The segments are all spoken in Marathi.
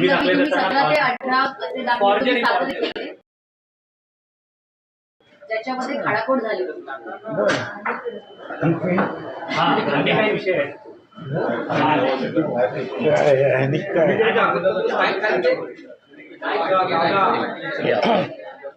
तुम्ही दाखले. केले ज्याच्यामध्ये खाडाखोड झाली होती हा आणि विषय आहे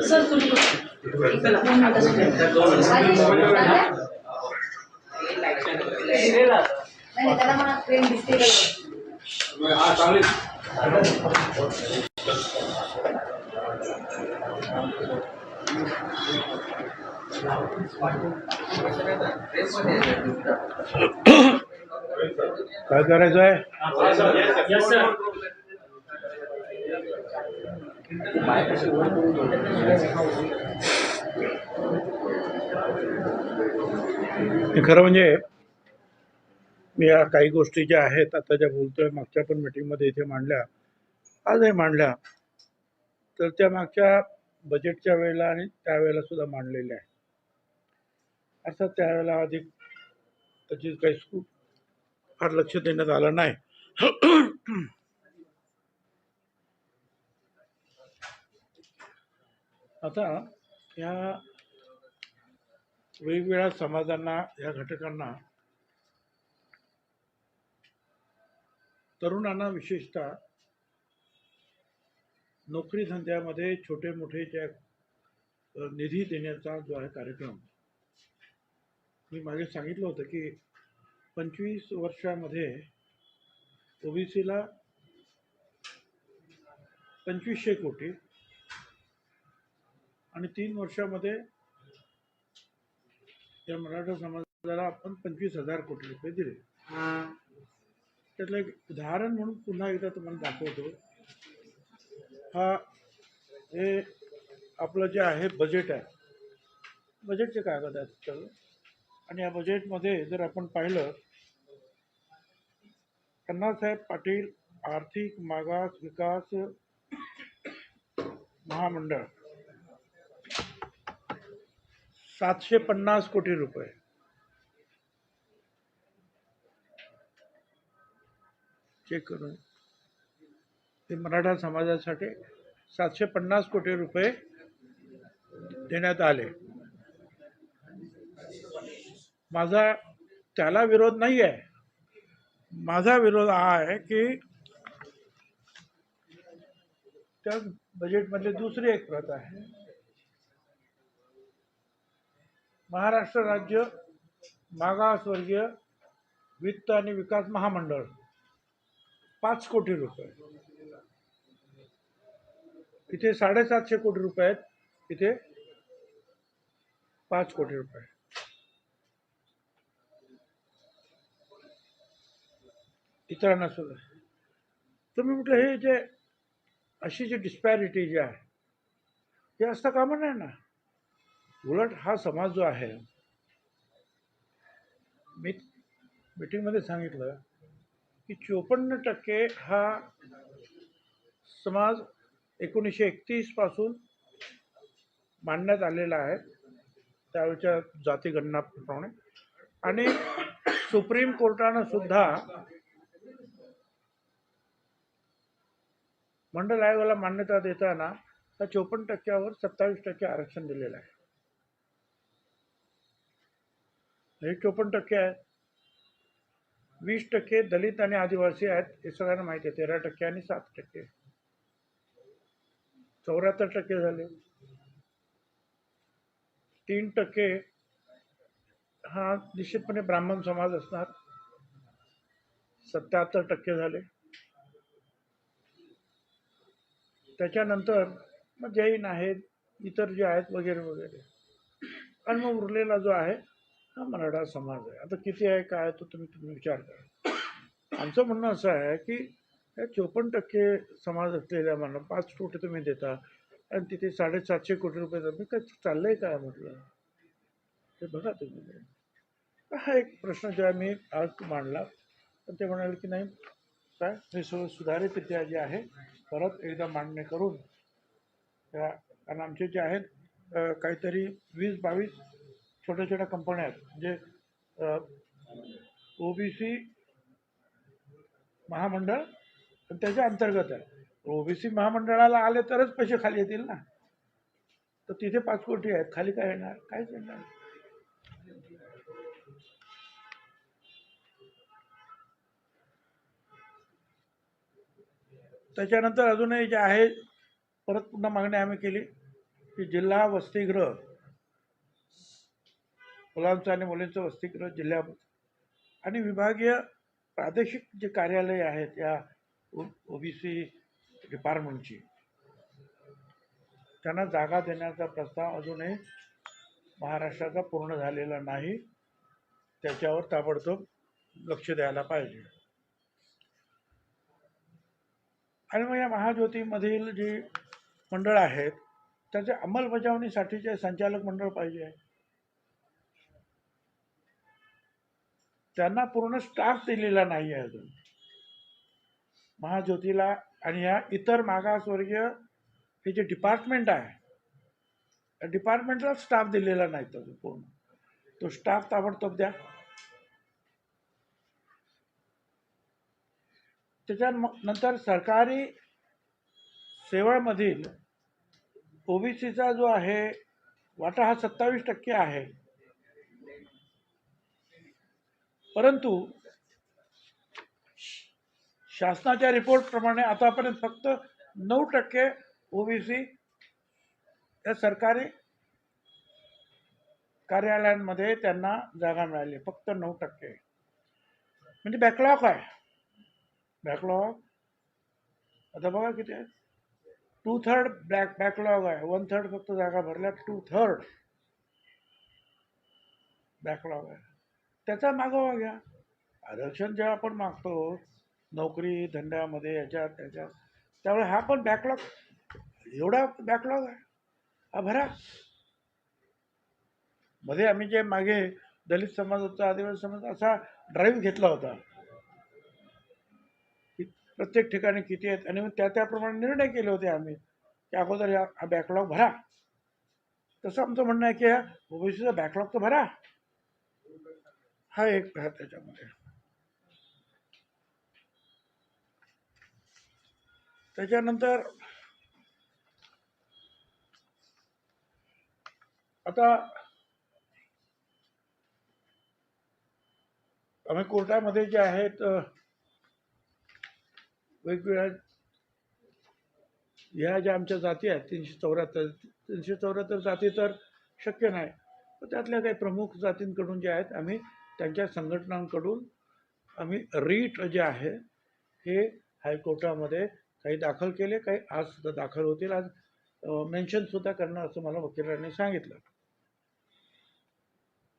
सर तुम्ही त्याला मला फ्रेम दिसते काय करायचं आहे? खरं म्हणजे मी या काही गोष्टी ज्या आहेत आता ज्या बोलतोय मागच्या पण मीटिंगमध्ये इथे मांडल्या. आजही मांडल्या. तर त्या मागच्या बजेटच्या वेळेला आणि त्यावेळेला सुद्धा मांडलेल्या आहे अर्थात त्यावेळेला अधिक त्याची काही स्कूप फार लक्ष देण्यात आलं नाही. आता या वेगवेगळ्या समाजांना या घटकांना तरुणांना विशेषतः नोकरी धंद्यामध्ये छोटे मोठे ज्या निधी देण्याचा जो आहे कार्यक्रम मी मागे सांगितलं होतं की पंचवीस वर्षामध्ये ओबीसीला पंचवीसशे कोटी आणि तीन वर्षामध्ये या मराठा समाजाला आपण पंचवीस हजार कोटी रुपये दिले. त्यातलं एक उदाहरण म्हणून पुन्हा एकदा तुम्हाला दाखवतो. हा हे आपलं जे आहे बजेट आहे. बजेटचे कागद आहेत सगळं. आणि या बजेटमध्ये जर आपण पाहिलं अण्णासाहेब पाटील आर्थिक मागास विकास महामंडळ सातशे पन्नास कोटी रुपये. चेक करून. ते मराठा समाजासाठी सातशे पन्नास कोटी रुपये देण्यात आले. माझा त्याला विरोध नाही आहे माझा विरोध हा आहे की त्या बजेटमधली दुसरी एक प्रथा आहे. महाराष्ट्र राज्य मागासवर्गीय वित्त आणि विकास महामंडळ. पाच कोटी रुपये. इथे साडेसातशे कोटी रुपये आहेत. इथे पाच कोटी रुपये. इतरांना सुद्धा. तुम्ही म्हटलं हे जे अशी जी डिस्पॅरिटी जी आहे हे असता कामा नाही ना? उलट हा समाज जो आहे मी मीटिंगमध्ये सांगितलं की चोपन्न टक्के हा समाज एकोणीसशे एकतीसपासून मांडण्यात आलेला आहे त्यावेळच्या जातीगणनाप्रमाणे आणि सुप्रीम कोर्टानं सुद्धा मंडल आयोगाला मान्यता देताना त्या चोपन्न टक्क्यावर सत्तावीस टक्के आरक्षण दिलेलं आहे. हे चोपन्न टक्के आहे वीस टक्के दलित आणि आदिवासी आहेत. हे सगळ्यांना माहिती आहे. तेरा टक्के आणि सात टक्के. चौऱ्याहत्तर टक्के झाले. तीन टक्के हा निश्चितपणे ब्राह्मण समाज असणार. सत्याहत्तर टक्के झाले. त्याच्यानंतर मग जैन आहेत इतर जे आहेत वगैरे वगैरे. आणि मग उरलेला जो आहे हा मराठा समाज आहे. आता किती आहे काय आहे तो तुम्ही तुम्ही विचार करा. आमचं म्हणणं असं आहे की हे चोपन्न टक्के समाज असलेल्या मला पाच कोटी तुम्ही देता आणि तिथे साडेसातशे कोटी रुपये तुम्ही काय चाललंय काय म्हटलं? ते बघा तुम्ही. हा एक प्रश्न जेव्हा मी आज मांडला पण ते म्हणाले की नाही काय हे सगळं सुधारितरित्या जे आहे. परत एकदा मांडणी करून त्या कारण आमचे जे आहेत काहीतरी वीस बावीस छोट्या छोट्या कंपन्या आहेत. म्हणजे ओबीसी महामंडळ त्याच्या अंतर्गत आहे. ओबीसी महामंडळाला आले तरच पैसे खाली येतील ना. तर तिथे पाच कोटी आहेत. खाली काय येणार? काहीच येणार त्याच्यानंतर अजूनही जे आहे परत पुन्हा मागणी आम्ही केली की जिल्हा वसतिगृह मुलांचं आणि मुलींचं वसतिगृह जिल्ह्यात आणि विभागीय प्रादेशिक जे कार्यालय आहेत या ओबीसी डिपार्टमेंटची त्यांना जागा देण्याचा प्रस्ताव अजूनही महाराष्ट्राचा पूर्ण झालेला नाही. त्याच्यावर ताबडतोब लक्ष द्यायला पाहिजे. आणि मग या महाज्योतीमधील जी मंडळ आहेत त्याच्या अंमलबजावणीसाठीचे संचालक मंडळ पाहिजे त्यांना पूर्ण स्टाफ दिलेला नाही आहे अजून. महाज्योतीला आणि ह्या इतर मागासवर्गीय हे जे डिपार्टमेंट आहे त्या डिपार्टमेंटला स्टाफ दिलेला नाही अजून पूर्ण. तो स्टाफ ताबडतोब द्या. त्याच्यानंतर सरकारी सेवामधील ओबीसीचा जो आहे वाटा हा सत्तावीस टक्के आहे. परंतु शासनाच्या रिपोर्टप्रमाणे आतापर्यंत फक्त नऊ टक्के ओबीसी या सरकारी कार्यालयांमध्ये त्यांना जागा मिळाली. फक्त नऊ टक्के. म्हणजे बॅकलॉग आहे. बॅकलॉग आता बघा किती आहे. टू थर्ड बॅक बॅकलॉग आहे. वन थर्ड फक्त जागा भरल्या टू थर्ड बॅकलॉग आहे. त्याचा मागोवा घ्या. आरक्षण जेव्हा आपण मागतो नोकरी धंद्यामध्ये याच्यात त्याच्यात त्यामुळे हा पण बॅकलॉग एवढा बॅकलॉग आहे. हा भरा. मध्ये आम्ही जे मागे दलित समाजाचा आदिवासी समाज असा ड्राईव्ह घेतला होता प्रत्येक ठिकाणी किती आहेत? आणि मग त्या त्याप्रमाणे निर्णय केले होते आम्ही. की अगोदर या हा बॅकलॉग भरा. तसं आमचं म्हणणं आहे की ओबीसीचा बॅकलॉग तर भरा. हा एक आहे त्याच्यामध्ये. त्याच्यानंतर आता आम्ही कोर्टामध्ये जे आहेत वेगवेगळ्या ह्या ज्या आमच्या जाती आहेत तीनशे चौऱ्याहत्तर तीनशे चौऱ्याहत्तर जाती तर शक्य नाही. पण त्यातल्या काही प्रमुख जातींकडून जे आहेत आम्ही त्यांच्या संघटनांकडून आम्ही रीट जे आहे हे हायकोर्टामध्ये काही दाखल केले काही आज सुद्धा दाखल होतील. आज मेन्शनसुद्धा करणार असं मला वकिलांनी सांगितलं.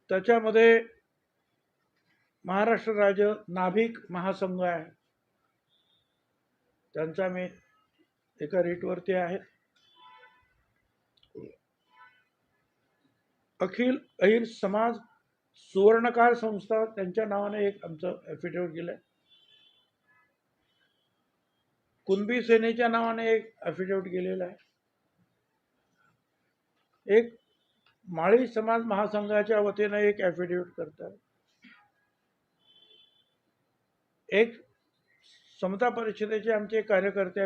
त्याच्यामध्ये महाराष्ट्र राज्य नाभिक महासंघ आहे. त्यांचा मी एका रीटवरती आहे. अखिल अहिर समाज सुवर्णकार संस्था त्यांच्या नावाने एक आमचं ॲफिडेविट गेलं आहे कुणबी सेनेच्या नावाने एक ॲफिडेविट गेलेला आहे. एक माळी समाज महासंघाच्या वतीनं एक ॲफिडेविट करतात. एक समता परिषदेचे आमचे कार्यकर्ते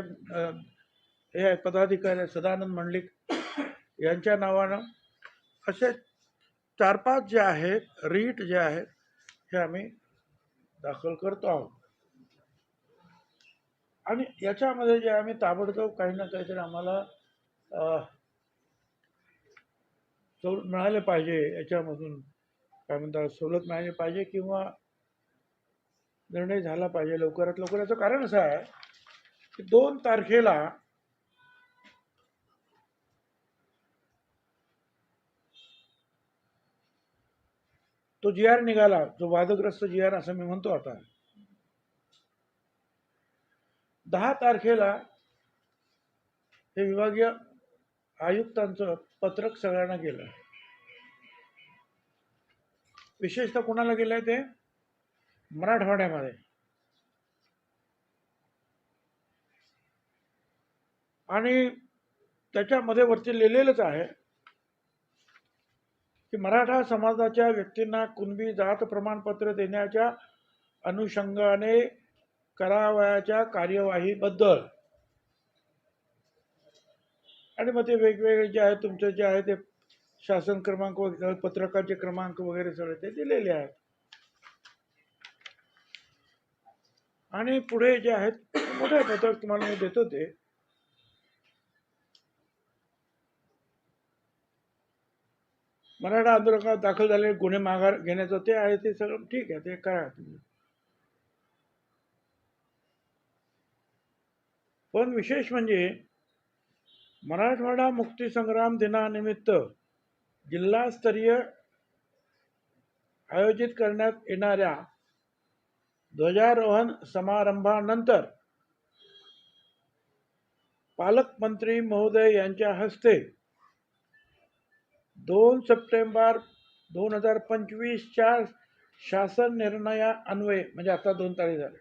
हे पदाधिकारी सदानंद मंडलिक यांच्या नावानं असे चार पाच जे आहेत रीट जे आहेत हे आम्ही दाखल करतो आहोत. आणि याच्यामध्ये जे आम्ही ताबडतोब काही ना काहीतरी आम्हाला सवलत मिळाले पाहिजे याच्यामधून काय म्हणतात सवलत मिळाली पाहिजे किंवा निर्णय झाला पाहिजे लवकरात लवकर. याचं कारण असं आहे की दोन तारखेला तो जी आर निघाला जो वादग्रस्त जी आर असं मी म्हणतो आता. दहा तारखेला हे विभागीय आयुक्तांचं पत्रक सगळ्यांना गेलं. विशेषतः कोणाला गेलंय ते? मराठवाड्यामध्ये. आणि त्याच्यामध्ये वरती लिहिलेलंच आहे की मराठा समाजाच्या व्यक्तींना कुणबी जात प्रमाणपत्र देण्याच्या अनुषंगाने करावयाच्या कार्यवाहीबद्दल. आणि मग ते वेगवेगळे जे आहे तुमचे जे आहे ते शासन क्रमांक वगैरे पत्रकाचे क्रमांक वगैरे सगळे ते दिलेले आहेत. आणि पुढे जे आहेत मोठे पत्रक तुम्हाला मी देतो ते. मराठा आंदोलनात दाखल झालेले गुन्हे माघार घेण्याचं ते आहे ते सगळं ठीक आहे ते करा तुम्ही. पण विशेष म्हणजे मराठवाडा मुक्तीसंग्राम दिनानिमित्त जिल्हास्तरीय आयोजित करण्यात येणाऱ्या ध्वजारोहण समारंभानंतर पालकमंत्री महोदय यांच्या हस्ते दोन सप्टेंबर दोन हजार पंचवीसच्या शासन निर्णया अन्वये म्हणजे आता दोन तारीख झाले.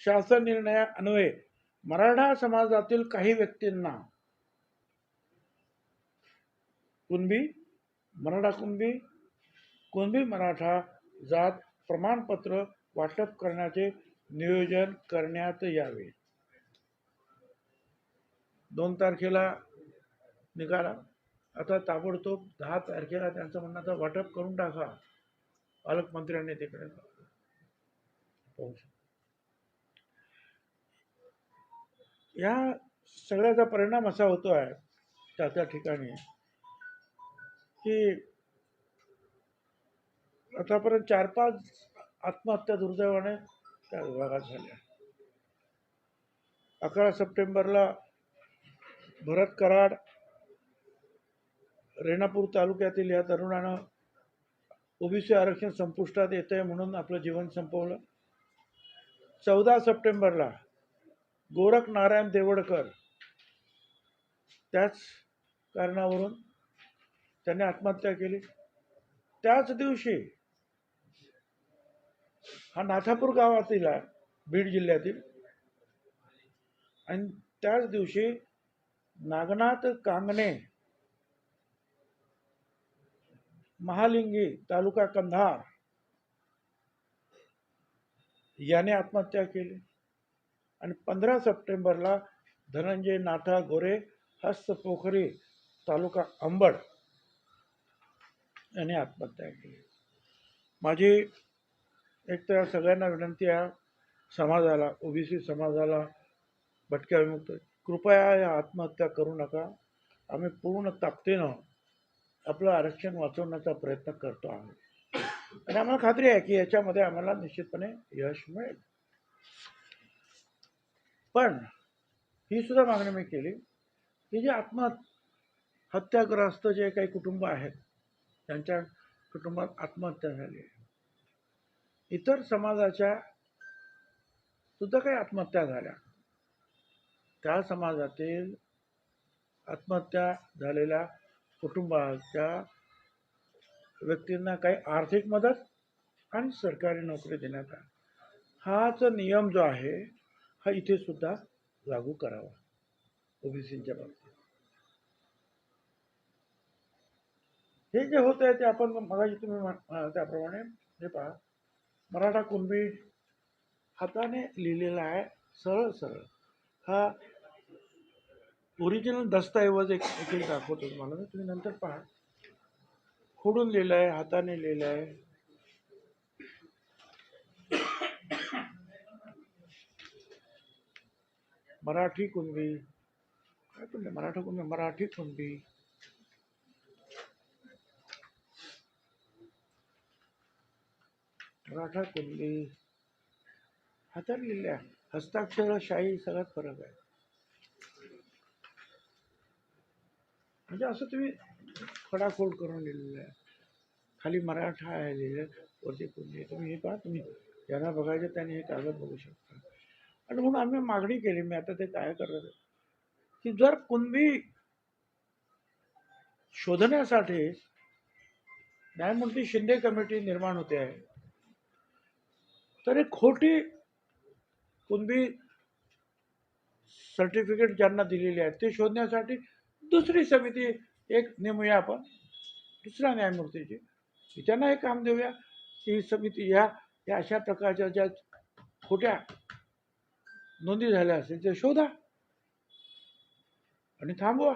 शासन निर्णया अन्वये मराठा समाजातील काही व्यक्तींना कुणबी मराठा कुणबी कुणबी मराठा जात प्रमाणपत्र वाटप करण्याचे नियोजन करण्यात यावे. दोन तारखेला निघाला आता ताबडतोब दहा तारखेला त्यांचं म्हणणं आता वाटप करून टाका. पालकमंत्र्यांनी तिकडे पाहू. या सगळ्याचा परिणाम असा होतो आहे त्या त्या ठिकाणी की आतापर्यंत चार पाच आत्महत्या दुर्दैवाने त्या विभागात झाल्या. अकरा सप्टेंबरला भरत कराड रेणापूर तालुक्यातील या तरुणानं ओबीसी आरक्षण संपुष्टात येत आहे म्हणून आपलं जीवन संपवलं. चौदा सप्टेंबरला गोरख नारायण देवडकर त्याच कारणावरून त्याने आत्महत्या केली. त्याच दिवशी हा नाथापूर गावातील आहे बीड जिल्ह्यातील. आणि त्याच दिवशी नागनाथ कांगणे महालिंगी तालुका कंधार याने आत्महत्या केली. आणि पंधरा सप्टेंबरला धनंजय नाथा गोरे हस्तपोखरी तालुका अंबड यांनी आत्महत्या केली. माझी एक तर सगळ्यांना विनंती आहे समाजाला ओबीसी समाजाला भटक्या विमुक्त कृपया या आत्महत्या करू नका. आम्ही पूर्ण ताकदीनं आपलं आरक्षण वाचवण्याचा प्रयत्न करतो आहोत आणि आम्हाला खात्री आहे की याच्यामध्ये आम्हाला निश्चितपणे यश मिळेल. पण ही सुद्धा मागणी मी केली की जे आत्महत्याग्रस्त जे काही कुटुंब आहेत त्यांच्या कुटुंबात आत्महत्या झाली आहे. इतर समाजाच्या सुद्धा काही आत्महत्या झाल्या. त्या समाजातील आत्महत्या झालेल्या कुटुंबाच्या व्यक्तींना काही आर्थिक मदत आणि सरकारी नोकरी देण्यात आली. हाच नियम जो आहे हा इथे सुद्धा लागू करावा ओबीसीच्या बाबतीत. हे जे होत आहे ते आपण मगाशी तुम्ही त्याप्रमाणे हे पहा. मराठा कुणबी हाताने लिहिलेला आहे सरळ सरळ. हा ओरिजिनल दस्तऐवज एक एक दाखवतो तुम्हाला मी. तुम्ही नंतर पहा. खोडून लिहिलं आहे हाताने लिहिलं आहे मराठी कुणबी काय पण मराठा कुणबी मराठी कुणबी. मराठा कुणबी हातात लिहिल्या हस्ताक्षर शाही सगळ्यात फरक आहे. म्हणजे असं तुम्ही खडाखोड करून लिहिलेलं आहे. खाली मराठा आहे लिहिलं वरती कुंडी तुम्ही हे पहा तुम्ही ज्यांना बघायचं त्यांनी हे कागद बघू शकता. आणि म्हणून आम्ही मागणी केली मी आता ते काय करत की जर कुणबी शोधण्यासाठी न्यायमूर्ती शिंदे कमिटी निर्माण होते आहे तर एक खोटी कुणबी सर्टिफिकेट ज्यांना दिलेली आहेत ते शोधण्यासाठी दुसरी समिती एक नेमूया आपण दुसऱ्या न्यायमूर्तीची. त्यांना हे काम देऊया की ही समिती ह्या या अशा प्रकारच्या ज्या खोट्या नोंदी झाल्या असतील त्या शोधा आणि थांबवा.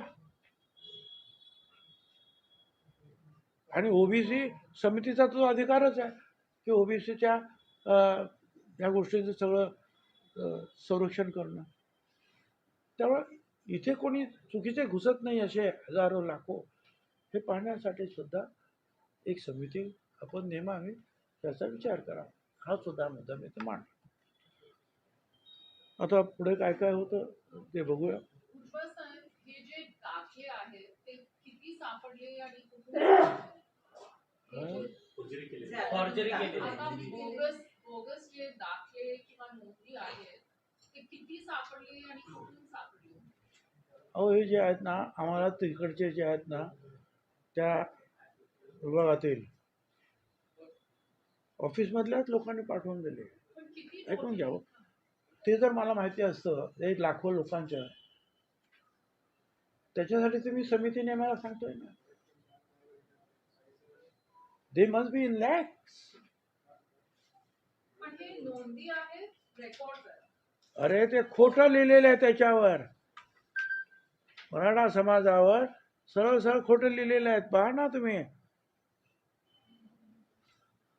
आणि ओबीसी समितीचा तो अधिकारच आहे की ओबीसीच्या या गोष्टीचं सगळं संरक्षण करणं. त्यामुळे इथे कोणी चुकीचे घुसत नाही असे हजारो लाखो हे पाहण्यासाठी सुद्धा एक समिती आपण नेमावी त्याचा विचार करा हा सुद्धा मुद्दा मी तर मांडला आता पुढे काय काय होतं ते बघूया. ते फॉर्जरी केली बोगस जे दाखले किंवा नोंदी आहेत ते किती सापडले आणि कुठून सापडले? अहो हे जे आहेत ना आम्हाला तिकडचे जे आहेत ना त्या विभागातील ऑफिसमधल्याच लोकांनी पाठवून दिले. पण किती ऐकून घ्यावं ते जर मला माहिती असतं एक लाखो लोकांचं त्याच्यासाठी तुम्ही समिती नेमायला सांगतोय ना. They must be in lakhs पण हे नोंदी आहेत रेकॉर्ड आहेत अरे ते खोटं लिहिलेलं आहे त्याच्यावर. मराठा समाजावर सरळ सरळ खोटं लिहिलेलं आहेत. पहा ना तुम्ही.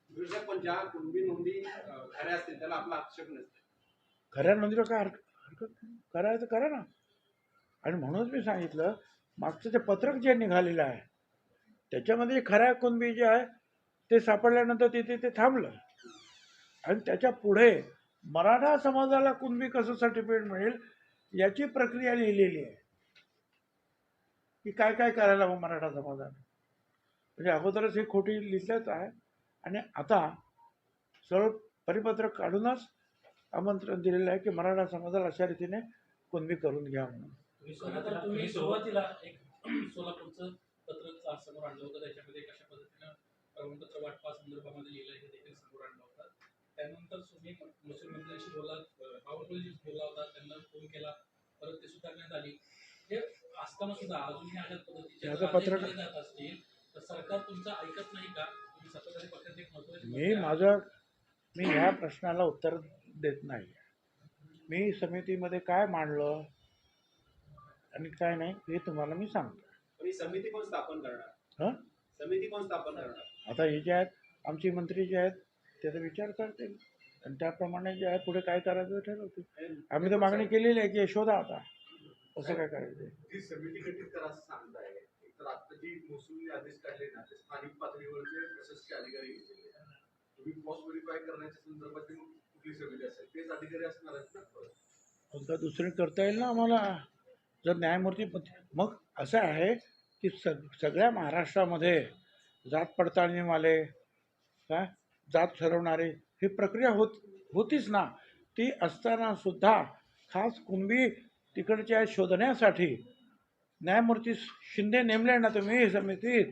विरोधक पण ज्या कुणबी नोंदी खऱ्या असतील त्याला आपला आक्षेप नसते. खऱ्या नोंदीला काय हरकत? करायचं करा ना. आणि म्हणूनच मी सांगितलं मागचं ते पत्रक जे निघालेलं आहे त्याच्यामध्ये खऱ्या कुणबी जे आहे ते सापडल्यानंतर तिथे ते थांबलं. आणि त्याच्या पुढे मराठा समाजाला कुणबी कसं सर्टिफिकेट मिळेल याची प्रक्रिया लिहिलेली आहे. की काय काय करायला हवं मराठा समाजाने? म्हणजे अगोदरच हे खोटी लिहिलंच आहे. आणि आता सरळ परिपत्रक काढूनच आमंत्रण दिलेलं आहे की मराठा समाजाला अशा रीतीने कुणबी करून घ्या म्हणून. तुम्ही सुरुवातीला एक सोलापूरचं पत्र समोर आणलं होतं. त्याच्यामध्ये कशा पद्धतीनं प्रमाणपत्र वाटपा संदर्भामध्ये लिहिलं हे देखील समोर आणलं होतं. त्यानंतर तुम्ही महसूल मंत्र्यांशी बोला बावनकुळेशी बोलला होता त्यांना फोन केला परत ते सुधारण्यात आली. हे असताना सुद्धा अजूनही अशा पद्धतीचे याचं जर पत्रक- आदेश दिले जात असतील तर सरकार तुमचं ऐकत नाही का? तुम्ही सत्ताधारी पक्षाचे एक महत्त्वाचे मी. माझं मी ह्या प्रश्नाला उत्तर देत नाही. मी समितीमध्ये काय मांडलं आणि काय नाही हे तुम्हाला मी सांगतो पण ही समिती कोण स्थापन करणार? हां? समिती कोण स्थापन करणार? आता हे जे आहेत आमचे मंत्री जे आहेत त्याचा विचार करतील. आणि त्याप्रमाणे जे आहे पुढे काय करायचं ते ठरवतील. आम्ही तर मागणी केलेली आहे की शोधा आता. कसं काय करायचं समिती गठीत करा असं सांगताय. तर आता जी महसूलने आदेश काढले ना ते स्थानिक पातळीवरचे प्रशासकीय अधिकारी घेतलेले आहेत. तुम्ही क्रॉस व्हेरीफाय करण्याच्या संदर्भात ती कुठली समिती असेल तेच अधिकारी असणार आहेत ना? मग का दुसरी करता येईल ना आम्हाला? जर न्यायमूर्ती मग असं आहे की सग सगळ्या महाराष्ट्रामध्ये जात पडताळणीवाले काय जात ठरवणारे. ही प्रक्रिया होत होतीच ना. ती असताना सुद्धा खास कुणबी तिकडच्या शोधण्यासाठी न्यायमूर्ती शिंदे नेमले ना तुम्ही समितीत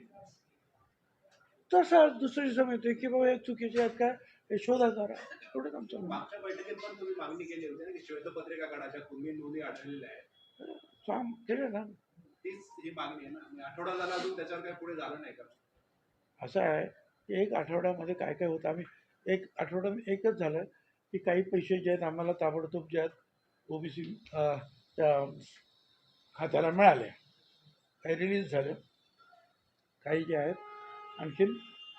तसंच दुसरी समिती की बाबा हे चुकीचे आहेत काय हे शोधा जरा. एवढंच आमचं. मागच्या बैठकीत पण तुम्ही मागणी केली होती ना की श्वेतपत्रिका काढायच्या कुणबी नोंदी आढळलेल्या आहेत. काम केलं ना. तीच ही मागणी आहे ना. आणि आठवडा झाला अजून त्याच्यावर काही पुढे झालं नाही का? असं आहे. की एक आठवड्यामध्ये काय काय होतं. आम्ही एक आठवड्यात एकच झालं की काही पैसे जे आहेत आम्हाला ताबडतोब जे आहेत ओबीसी त्या खात्याला मिळाले. काही रिलीज झाले. काही जे आहेत आणखीन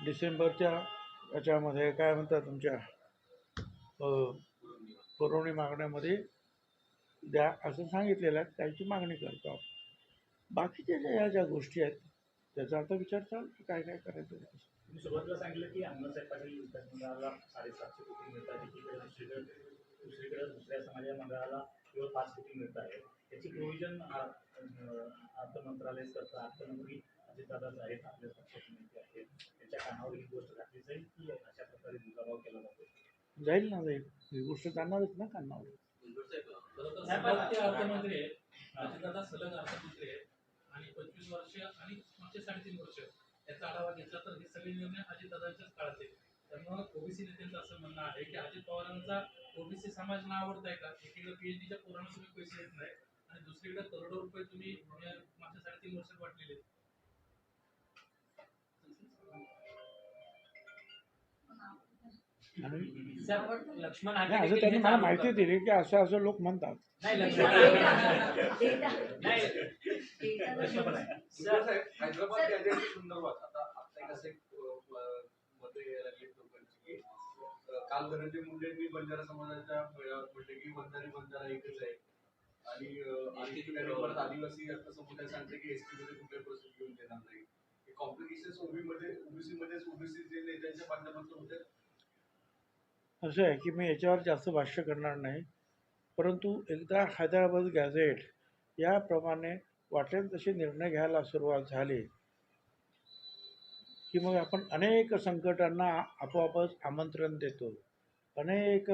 डिसेंबरच्या याच्यामध्ये काय म्हणतात तुमच्या पुरवणी मागण्यामध्ये द्या असं सांगितलेलं आहे. त्याची मागणी करतो आपण. बाकीच्या ज्या ह्या ज्या गोष्टी आहेत त्याचा आता विचार चालू काय काय करायचं तुम्ही सुरुवातीला सांगितलं की अण्णासाहेब पाटील विद्यापीठाला साडेसातशे कोटी मिळतात एकीकडे दुसरीकडे दुसरीकडे दुसऱ्या समाजा मंडळाला केवळ पाच कोटी मिळत आहे याची प्रोव्हिजन अर्थ मंत्रालय करतं. अर्थमंत्री अजितदादाच आहेत आपल्या पक्षाचे नेते आहेत. त्यांच्या कानावर ही गोष्ट घातली जाईल की अशा प्रकारे दुजाभाव केला जातो. जाईल ना जाईल ही गोष्ट जाणारच ना कानावर. अर्थमंत्री आहेत. अजितदादा सलग अर्थमंत्री आहेत. आणि पंचवीस वर्ष आणि मागचे साडेतीन वर्ष याचा आढावा घेतला तर हे सगळे निर्णय अजितदादांच्याच काळाचे आहेत त्यामुळं ओबीसी नेत्यांचं असं म्हणणं आहे की अजित पवारांचा ओबीसी समाज ना आवडत आहे का? एकीकडे पीएचडीच्या पोरांना तुम्ही पैसे देत नाही आणि दुसरीकडे करोडो रुपये तुम्ही मागच्या साडेतीन वर्षात वाटलेले लक्ष्मण नाही, असं त्यांनी मला माहिती दिली की असं असं लोक म्हणतात. नाही लक्ष्मण. संदर्भात आता लागली लोकांची की अ, काल धनंजय मुंडेंनी बंजारा समाजाच्या मेळाव्यात म्हटले की बंजारी बंजारा एकच आहे. आणि अ, आणि त्यांनी परत आदिवासी आता समुदाय सांगते की एसटी मध्ये कुठल्याही परिस्थिती घेऊन देणार नाही. कॉम्प्लिकेशन्स ओबी मध्ये ओबीसी मध्येच ओबीसी जे नेत्यांच्या माध्यमातून होते असं आहे की मी याच्यावर जास्त भाष्य करणार नाही. परंतु एकदा हैदराबाद गॅझेट याप्रमाणे वाटेल तसे निर्णय घ्यायला सुरुवात झाली की मग आपण अनेक संकटांना आपोआपच आमंत्रण देतो. अनेक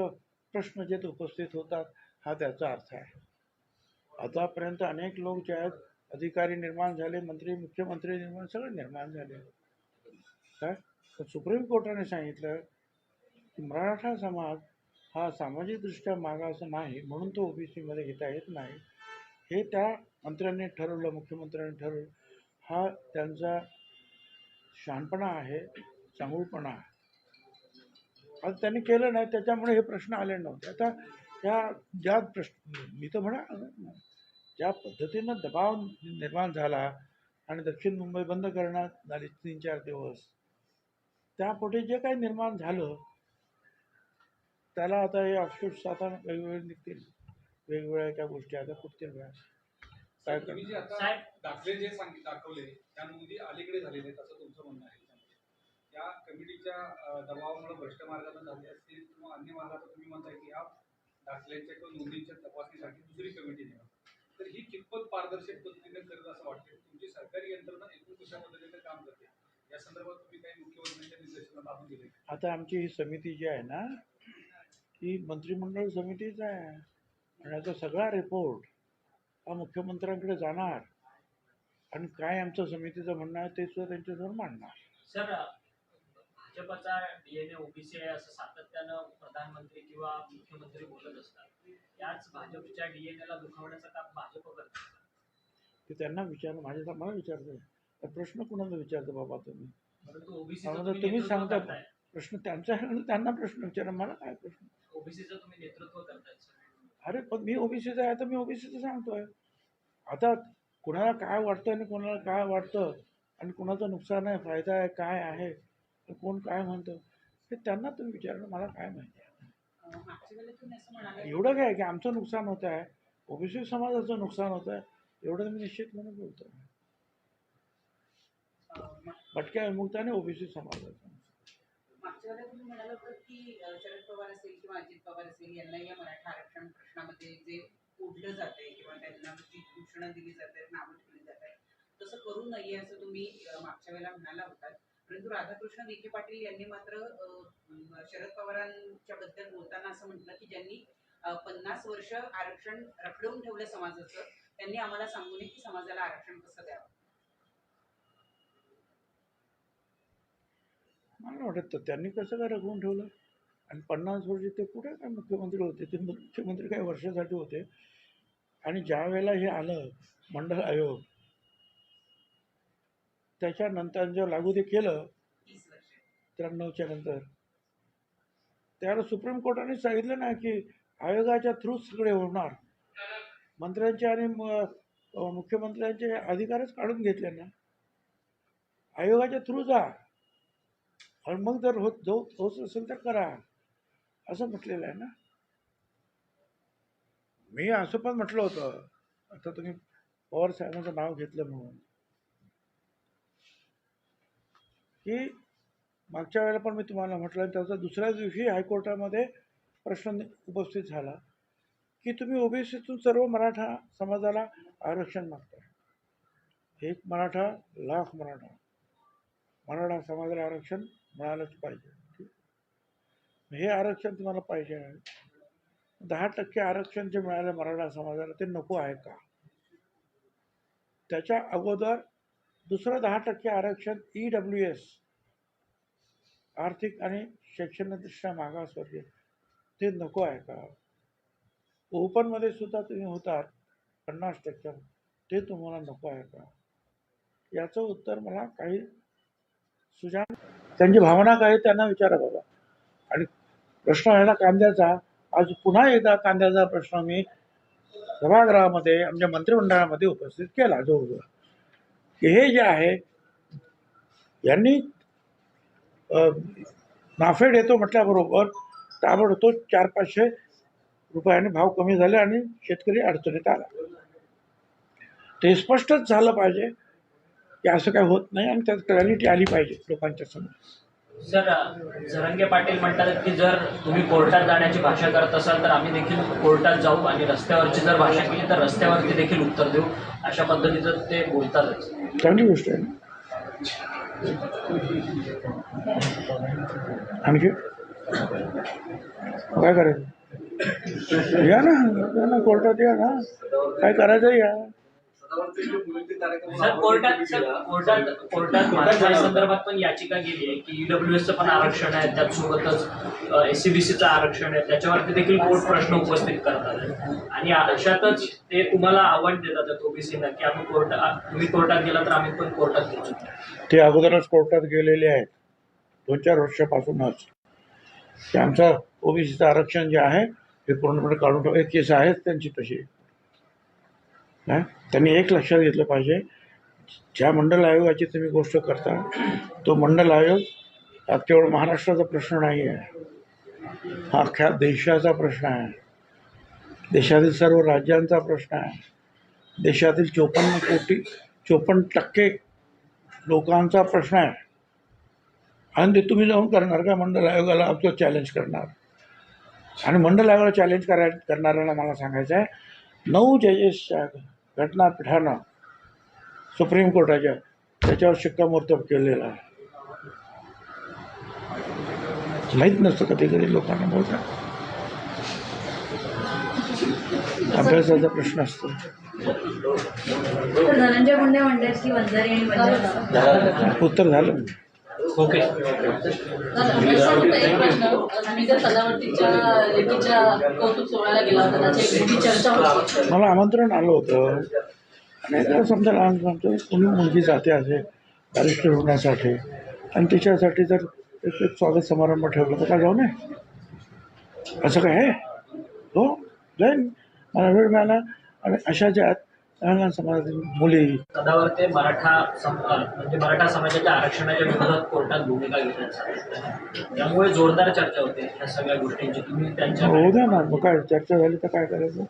प्रश्न जे उपस्थित होतात हा त्याचा अर्थ आहे. आतापर्यंत अनेक लोक जे आहेत अधिकारी निर्माण झाले मंत्री मुख्यमंत्री निर्माण सगळे निर्माण झाले. काय? तर सुप्रीम कोर्टाने सांगितलं की मराठा समाज हा सामाजिकदृष्ट्या मागास नाही म्हणून तो ओबीसीमध्ये घेता येत नाही. हे त्या मंत्र्यांनी ठरवलं मुख्यमंत्र्यांनी ठरवलं. हा त्यांचा शहाणपणा आहे चांगुलपणा आहे. आज त्यांनी केलं नाही त्याच्यामुळे हे प्रश्न आले नव्हते. आता ह्या ज्या प्रश्न मी तर म्हणा ज्या पद्धतीनं दबाव निर्माण झाला आणि दक्षिण मुंबई बंद करण्यात आली तीन चार दिवस त्यापोटी जे काही निर्माण झालं त्याला आता हे ऑफशूट्स आता वेगवेगळे निघतील. वेगवेगळ्या त्या गोष्टी आता फुटतील वेळा काय तुम्ही जे आता दाखले जे सांगित दाखवले त्या नोंदी अलीकडे झालेले आहेत असं तुमचं म्हणणं आहे. त्या कमिटीच्या दबावामुळे भ्रष्ट मार्गाने झाले असतील किंवा अन्य मार्गात तुम्ही म्हणताय की या दाखल्यांच्या किंवा नोंदींच्या तपासणीसाठी दुसरी कमिटी नेमा तर ही कितपत पारदर्शक पद्धतीने करत असं वाटते तुमची सरकारी यंत्रणा एकूण कशा पद्धतीने काम करते? या संदर्भात तुम्ही काही मुख्यमंत्र्यांच्या निर्देशनात आणून दिले? आता आमची ही समिती जी आहे ना ही मंत्रिमंडळ समितीच आहे. आणि याचा सगळा रिपोर्ट हा मुख्यमंत्र्यांकडे जाणार. आणि काय आमचं समितीचं म्हणणं आहे ते सुद्धा त्यांच्यासमोर मांडणार. सर भाजपचा डीएनए ओबीसी आहे असं सातत्यानं प्रधानमंत्री किंवा मुख्यमंत्री बोलत असतात. याच भाजपच्या डीएनए ला दुखावण्याचं काम भाजप करते ते त्यांना विचार माझ्या मला विचारतो तर प्रश्न कुणाला विचारतो बाबा तुम्ही? परंतु तुम्ही सांगता प्रश्न त्यांचा आहे आणि त्यांना प्रश्न विचारा मला काय प्रश्न? ओबीसीचं तुम्ही नेतृत्व करताय अरे पण मी ओबीसीचा आहे तर मी ओबीसीचं सांगतोय. आता कुणाला काय वाटतं आणि कोणाला काय वाटतं आणि कुणाचं नुकसान आहे फायदा आहे काय आहे कोण काय म्हणतं हे त्यांना तुम्ही विचारणं मला काय माहिती आहे. एवढं काय की आमचं नुकसान होत आहे ओबीसी समाजाचं नुकसान होत आहे एवढं मी निश्चितपणे बोलतो अं, मा- भटक्या विमुक्ताने ओबीसी समाजाचं. मागच्या वेळेला तुम्ही म्हणाला होतं की शरद पवार असेल किंवा अजित पवार असेल यांना या मराठा आरक्षण प्रश्नामध्ये जे ओढलं जाते किंवा त्यांना जी घोषणा दिली जाते नावं ठेवली जात आहे तसं करू नये असं तुम्ही मागच्या वेळेला म्हणाला होता. परंतु राधाकृष्ण विखे पाटील यांनी मात्र शरद पवारांच्या बद्दल बोलताना असं म्हटलं की ज्यांनी पन्नास वर्ष आरक्षण रखडवून ठेवलं समाजाचं त्यांनी आम्हाला सांगू नये की समाजाला आरक्षण कसं द्यावं. मला नाही वाटत तर त्यांनी कसं काय रखवून ठेवलं? आणि पन्नास वर्ष ते कुठे काय मुख्यमंत्री होते? ते मुख्यमंत्री काही वर्षासाठी होते. आणि ज्या वेळेला हे आलं मंडळ आयोग त्याच्यानंतर जेव्हा लागू ते केलं त्र्याण्णवच्या नंतर त्याला सुप्रीम कोर्टाने सांगितलं ना की आयोगाच्या थ्रूच सगळे होणार. मंत्र्यांचे आणि मुख्यमंत्र्यांचे अधिकारच काढून घेतले ना. आयोगाच्या थ्रू जा. आणि मग जर होत जो होत असेल तर करा. असं म्हटलेलं आहे ना? मी असं पण म्हटलं होतं. आता तुम्ही पवार साहेबांचं नाव घेतलं म्हणून. की मागच्या वेळेला पण मी तुम्हाला म्हटलं त्याचा दुसऱ्या दिवशी हायकोर्टामध्ये प्रश्न उपस्थित झाला की तुम्ही ओबीसीतून सर्व मराठा समाजाला आरक्षण मागताय. एक मराठा लाख मराठा. मराठा समाजाला आरक्षण मिळालंच पाहिजे. हे आरक्षण तुम्हाला पाहिजे. आहे दहा टक्के आरक्षण जे मिळालं मराठा समाजाला ते नको आहे का? त्याच्या अगोदर दुसरं दहा टक्के आरक्षण ई डब्ल्यू एस आर्थिक आणि शैक्षणिकदृष्ट्या मागासवर्गीय ते नको आहे का? ओपनमध्ये सुद्धा तुम्ही होतात पन्नास टक्के ते तुम्हाला नको आहे का? याचं उत्तर मला काही सुजान त्यांची भावना काय त्यांना विचारा बाबा. आणि प्रश्न आहे ना कांद्याचा. आज पुन्हा एकदा कांद्याचा प्रश्न मी सभागृहामध्ये आमच्या मंत्रिमंडळामध्ये उपस्थित केला जोरजोर की हे जे आहे यांनी नाफेड येतो म्हटल्याबरोबर ताबडतोब चार पाचशे रुपयाने भाव कमी झाले आणि शेतकरी अडचणीत आला. ते स्पष्टच झालं पाहिजे. की असं काय होत नाही आणि त्यात क्लॅरिटी आली पाहिजे लोकांच्या समोर. सर जरंगे पाटील म्हणतात की जर तुम्ही कोर्टात जाण्याची भाषा करत असाल तर आम्ही देखील कोर्टात जाऊ आणि रस्त्यावरची जर भाषा केली तर रस्त्यावरती देखील उत्तर देऊ. अशा पद्धतीचं ते बोलतातच. चांगली गोष्ट आहे. ना आणखी? काय करायचं? या ना या ना कोर्टात या ना. काय करायचं या? सर कोर्टात सर कोर्टात कोर्टात मराठा संदर्भात पण याचिका गेली आहे की ईडब्ल्यू एसचं पण आरक्षण आहे त्याचसोबतच एस सी बी सीचं आरक्षण आहे. त्याच्यावरती देखील कोर्ट प्रश्न उपस्थित करतात. आणि अशातच ते तुम्हाला आव्हान देतात ओबीसीना की आम्ही कोर्टात तुम्ही कोर्टात गेला तर आम्ही पण कोर्टात घेऊ ते अगोदरच कोर्टात गेलेले आहेत. दोन चार वर्षापासूनच ते आमचं ओबीसीचं आरक्षण जे आहे हे पूर्णपणे काढून ठेव एक केस आहेच त्यांची तशी. हां? त्यांनी एक लक्षात घेतलं पाहिजे ज्या मंडल आयोगाची तुम्ही गोष्ट करता तो मंडल आयोग हा केवळ महाराष्ट्राचा प्रश्न नाही आहे. हा अख्ख्या देशाचा प्रश्न आहे. देशातील सर्व राज्यांचा प्रश्न आहे. देशातील चोपन्न कोटी चोपन्न टक्के लोकांचा प्रश्न आहे. आणि ते तुम्ही जाऊन करणार का मंडल आयोगाला? आमचं चॅलेंज करणार. आणि मंडल आयोगाला चॅलेंज कराय करणाऱ्याला मला सांगायचं आहे नऊ जजेसच्या घटनापीठानं सुप्रीम कोर्टाच्या त्याच्यावर शिक्कामोर्तब केलेला आहे. माहीत नसतं कधी कधी लोकांना बोलतात अभ्यासाचा प्रश्न असतो. उत्तर झालं. ओके. मला आमंत्रण आलं होतं. आणि त्याला समजा लहान सांगतो कोणी मुलगी जाते असे बॅरिस्टर होण्यासाठी आणि तिच्यासाठी जर एक एक स्वागत समारंभ ठेवला तर काय जाऊ नये? असं काय आहे? हो? जाईन मला वेळ मिळाला. आणि अशा ज्या लहान समाजातील मुली. सदावर ते मराठा म्हणजे मराठा समाजाच्या आरक्षणाच्या विरोधात कोर्टात भूमिका घेण्यात त्यामुळे जोरदार चर्चा होते ह्या सगळ्या गोष्टींची. तुम्ही त्यांच्या होऊ द्या ना. मग काय चर्चा झाली तर काय करायचं?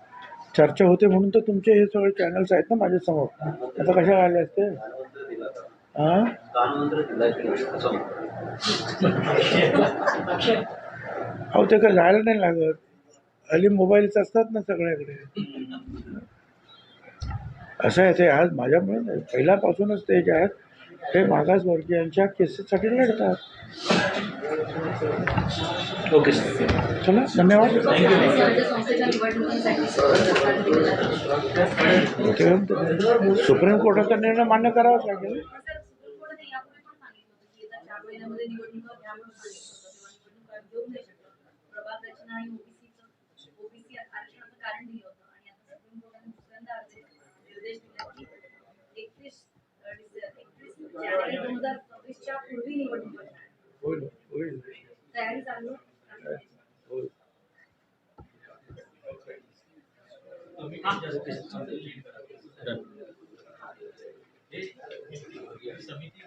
चर्चा होते म्हणून तर तुमचे हे सगळे चॅनल्स आहेत ना माझ्यासमोर. आता कशा आले असते? हां अहो ते काय जायला नाही लागत. हल्ली मोबाईलच असतात ना सगळ्याकडे. असं आहे ते आज माझ्यामुळे पहिल्यापासूनच ते जे आहेत ते मागासवर्गीयांच्या केसेससाठी लढतात. Okay sir. चला धन्यवाद. सुप्रीम कोर्टाचा निर्णय मान्य करावाच लागेल. सर, दोन हजार चोवीसच्या पूर्वी निवडणूक होईल होईल तयारी चालू समिती